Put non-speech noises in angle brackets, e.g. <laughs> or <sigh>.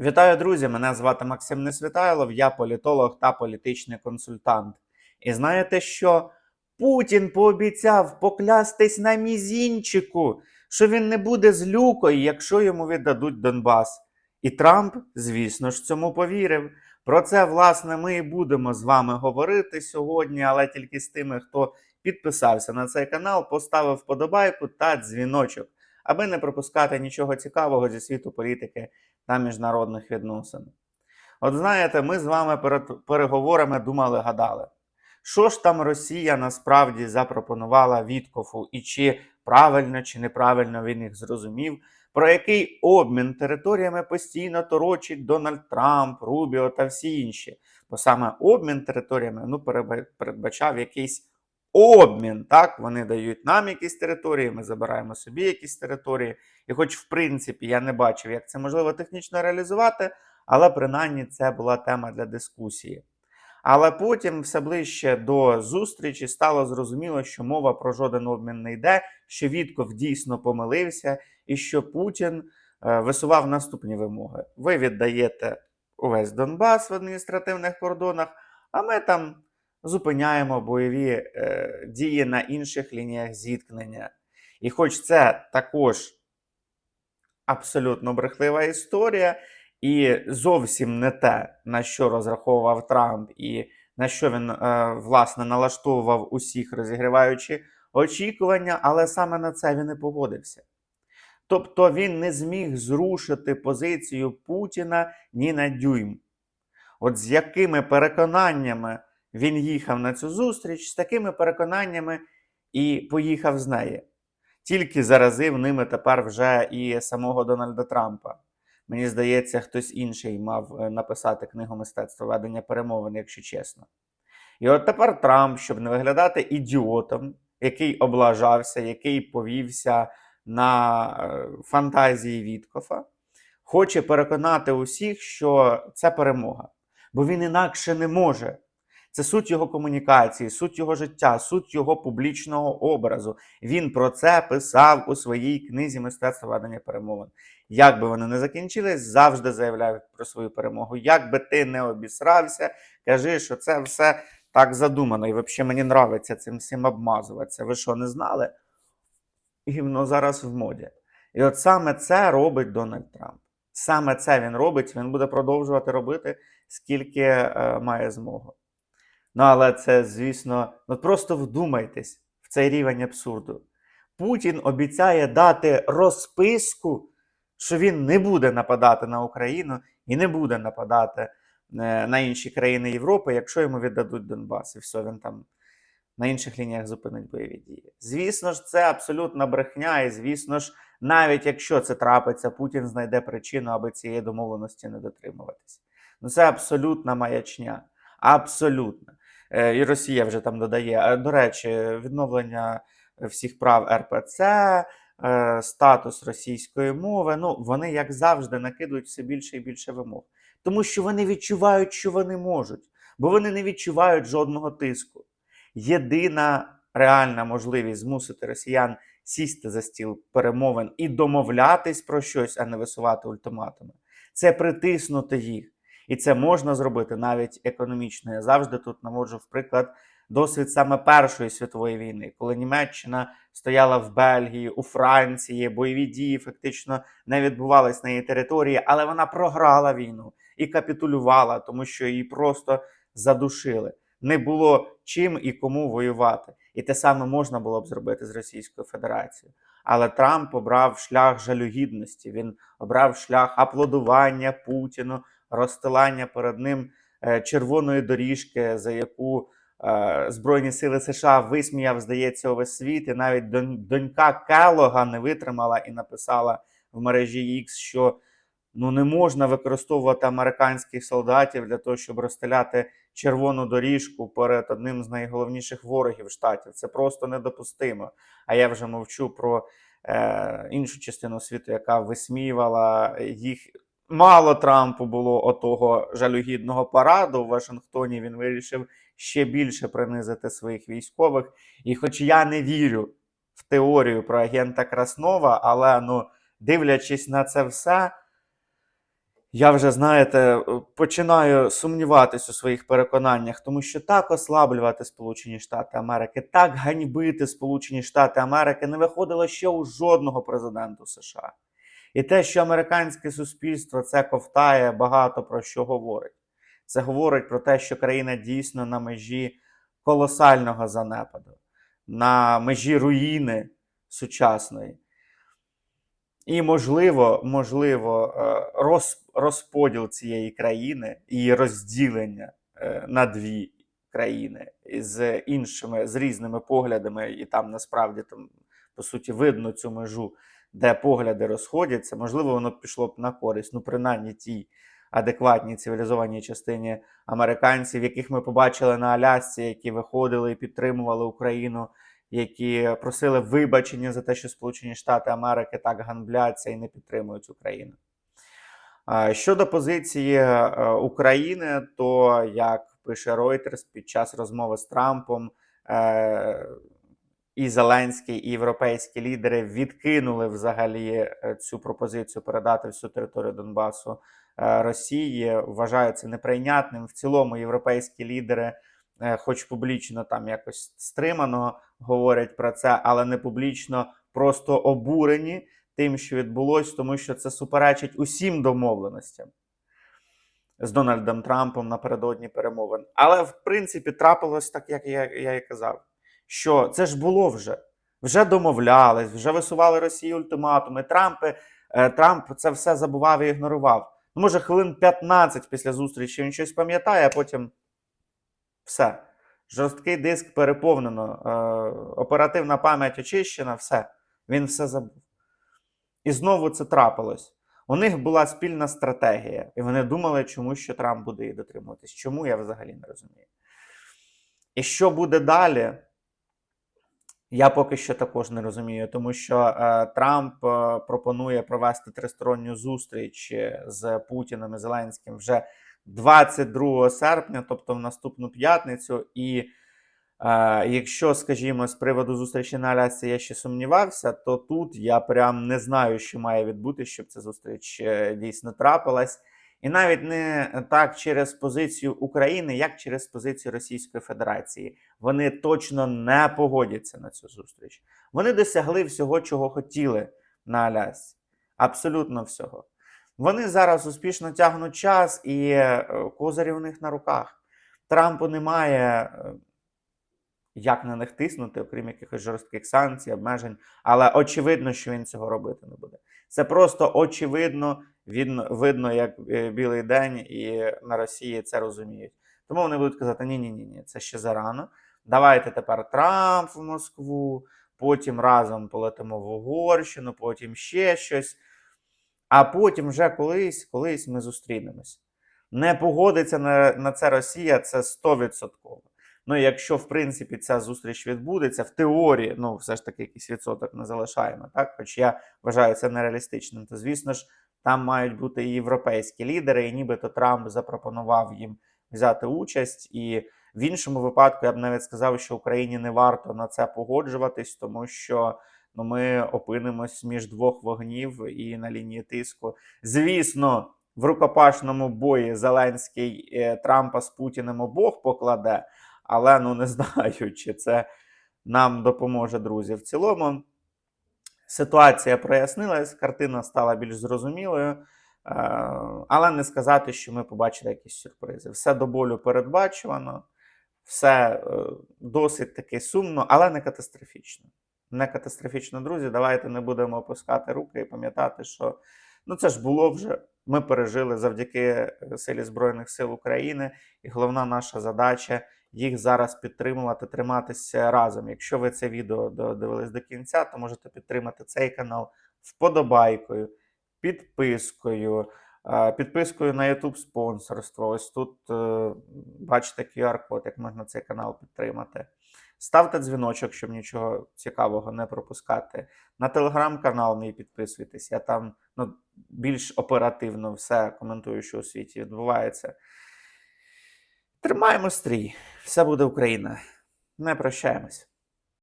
Вітаю, друзі! Мене звати Максим Несвітайлов, я політолог та політичний консультант. І знаєте що? Путін пообіцяв поклястись на мізінчику, що він не буде злюкою, якщо йому віддадуть Донбас. І Трамп, звісно ж, цьому повірив. Про це, власне, ми і будемо з вами говорити сьогодні, але тільки з тими, хто підписався на цей канал, поставив вподобайку та дзвіночок, аби не пропускати нічого цікавого зі світу політики та міжнародних відносин. От знаєте, ми з вами перед переговорами думали, гадали, що ж там Росія насправді запропонувала Віткофу, і чи правильно чи неправильно він їх зрозумів, про який обмін територіями постійно торочить Дональд Трамп, Рубіо та всі інші. Бо саме обмін територіями ну, передбачав якийсь обмін. Так, вони дають нам якісь території, ми забираємо собі якісь території. І хоч, в принципі, я не бачив, як це можливо технічно реалізувати, але принаймні це була тема для дискусії. Але потім, все ближче до зустрічі, стало зрозуміло, що мова про жоден обмін не йде, що Вітков дійсно помилився, і що Путін е, висував наступні вимоги: ви віддаєте увесь Донбас в адміністративних кордонах, а ми там зупиняємо бойові е, дії на інших лініях зіткнення. І хоч це також абсолютно брехлива історія, і зовсім не те, на що розраховував Трамп, і на що він е, власне налаштовував усіх, розігріваючи очікування, але саме на це він і погодився. Тобто він не зміг зрушити позицію Путіна ні на дюйм. От з якими переконаннями він їхав на цю зустріч, з такими переконаннями і поїхав з неї. Тільки заразив ними тепер вже і самого Дональда Трампа. Мені здається, хтось інший мав е, написати книгу мистецтва ведення перемовин, якщо чесно. І от тепер Трамп, щоб не виглядати ідіотом, який облажався, який повівся на е, фантазії Віткофа, хоче переконати усіх, що це перемога. Бо він інакше не може. Це суть його комунікації, суть його життя, суть його публічного образу. Він про це писав у своїй книзі мистецтва ведення перемовин. Як би вони не закінчились, завжди заявляв про свою перемогу. Як би ти не обісрався, кажи, що це все так задумано. І взагалі мені нравиться цим всім обмазуватися. Ви що, не знали? Гівно зараз в моді. І от саме це робить Дональд Трамп. Саме це він робить, він буде продовжувати робити, скільки е, має змогу. Ну, але це, звісно, ну просто вдумайтесь в цей рівень абсурду. Путін обіцяє дати розписку, що він не буде нападати на Україну і не буде нападати е, на інші країни Європи, якщо йому віддадуть Донбас, і все, він там на інших лініях зупинить бойові дії. Звісно ж, це абсолютна брехня, і звісно ж, навіть якщо це трапиться, Путін знайде причину, аби цієї домовленості не дотримуватись. Ну це абсолютна маячня. Абсолютно. Е, І Росія вже там додає. Е, До речі, відновлення всіх прав РПЦ, е, статус російської мови. Ну, вони, як завжди, накидують все більше і більше вимог. Тому що вони відчувають, що вони можуть, бо вони не відчувають жодного тиску. Єдина реальна можливість змусити росіян сісти за стіл перемовин і домовлятись про щось, а не висувати ультиматуми, це притиснути їх. І це можна зробити навіть економічно. Я завжди тут наводжу в приклад досвід саме Першої світової війни, коли Німеччина стояла в Бельгії, у Франції, бойові дії фактично не відбувались на її території, але вона програла війну і капітулювала, тому що її просто задушили. Не було чим і кому воювати. І те саме можна було б зробити з Російською Федерацією. Але Трамп обрав шлях жалюгідності. Він обрав шлях аплодування Путіну, розстилання перед ним е, червоної доріжки, за яку е, Збройні сили США висміяв, здається, увесь світ. І навіть донька Келога не витримала і написала в мережі X, що ну не можна використовувати американських солдатів для того, щоб розстріляти червону доріжку перед одним з найголовніших ворогів штатів. Це просто недопустимо. А я вже мовчу про е, іншу частину світу, яка висміювала їх. Мало Трампу було отого жалюгідного параду в Вашингтоні. Він вирішив ще більше принизити своїх військових. І хоч я не вірю в теорію про агента Краснова, але ну, дивлячись на це все, Я вже, знаєте, починаю сумніватись у своїх переконаннях, тому що так ослаблювати Сполучені Штати Америки, так ганьбити Сполучені Штати Америки не виходило ще у жодного президенту США. І те, що американське суспільство це ковтає, багато про що говорить. Це говорить про те, що країна дійсно на межі колосального занепаду, на межі руїни сучасної. І, можливо, можливо, е, розподіл цієї країни і розділення е, на дві країни з іншими, з різними поглядами, і там насправді там, по суті, видно цю межу, де погляди розходяться, можливо, воно пішло б на користь, ну, принаймні тій адекватній цивілізованій частині американців, яких ми побачили на Алясці, які виходили і підтримували Україну які просили вибачення за те, що Сполучені Штати Америки так ганбляться і не підтримують Україну. Щодо позиції е, України, то як пише Reuters під час розмови з Трампом, е, і Зеленський, і європейські лідери відкинули взагалі е, цю пропозицію передати всю територію Донбасу Росії. Вважають це неприйнятним. В цілому європейські лідери. Е, хоч публічно там якось стримано говорять про це, але не публічно, просто обурені тим, що відбулось, тому що це суперечить усім домовленостям з Дональдом Трампом напередодні перемовин. Але в принципі трапилось так, як я, я і казав, що це ж було вже. Вже домовлялись, вже висували Росії ультиматуми. Трампи, е, Трамп це все забував і ігнорував. Ну, може, хвилин 15 після зустрічі він щось пам'ятає, а потім все. Жорсткий диск переповнено, е, оперативна пам'ять очищена, все. Він все забув. І знову це трапилось. У них була спільна стратегія, і вони думали, чому що Трамп буде її дотримуватись. Чому я взагалі не розумію. І що буде далі? Я поки що також не розумію, тому що е, Трамп е, пропонує провести тристоронню зустріч з Путіним і Зеленським вже 22 серпня, тобто в наступну п'ятницю. І е, якщо, скажімо, з приводу зустрічі на Алясці я ще сумнівався, то тут я прям не знаю, що має відбути, щоб ця зустріч е, дійсно трапилась. І навіть не так через позицію України, як через позицію Російської Федерації. Вони точно не погодяться на цю зустріч. Вони досягли всього, чого хотіли на Алясці. Абсолютно всього. Вони зараз успішно тягнуть час, і е, козирі у них на руках. Трампу немає е, як на них тиснути, окрім якихось жорстких санкцій, обмежень. Але очевидно, що він цього робити не буде. Це просто очевидно, він видно, як е, білий день, і на Росії це розуміють. Тому вони будуть казати: ні ні ні ні це ще зарано. Давайте тепер Трамп в Москву, потім разом полетимо в Угорщину, потім ще щось. А потім вже колись, колись ми зустрінемось. Не погодиться на на це Росія, це 100%. Ну, якщо, в принципі, ця зустріч відбудеться, в теорії, ну, все ж таки, якийсь відсоток не залишаємо, так? Хоч я вважаю це нереалістичним, то, звісно ж, там мають бути і європейські лідери, і нібито Трамп запропонував їм взяти участь. І в іншому випадку я б навіть сказав, що Україні не варто на це погоджуватись, тому що ну, ми опинимось між двох вогнів і на лінії тиску. Звісно, в рукопашному бої Зеленський е, Трампа з Путіним обох покладе, але ну не <laughs> знаю, чи це нам допоможе, друзі. В цілому ситуація прояснилась, картина стала більш зрозумілою. Е, але не сказати, що ми побачили якісь сюрпризи. Все до болю передбачувано, все е, досить таки сумно, але не катастрофічно не катастрофічно, друзі. Давайте не будемо опускати руки і пам'ятати, що ну це ж було вже. Ми пережили завдяки е, силі Збройних сил України, і головна наша задача їх зараз підтримувати, триматися разом. Якщо ви це відео додивились до кінця, то можете підтримати цей канал вподобайкою, підпискою, е, підпискою на YouTube спонсорство. Ось тут е, бачите QR-код, як можна цей канал підтримати. Ставте дзвіночок, щоб нічого цікавого не пропускати. На телеграм-канал мій підписуйтесь. Я там ну, більш оперативно все коментую, що у світі відбувається. Тримаємо стрій. Все буде Україна. Не прощаємось.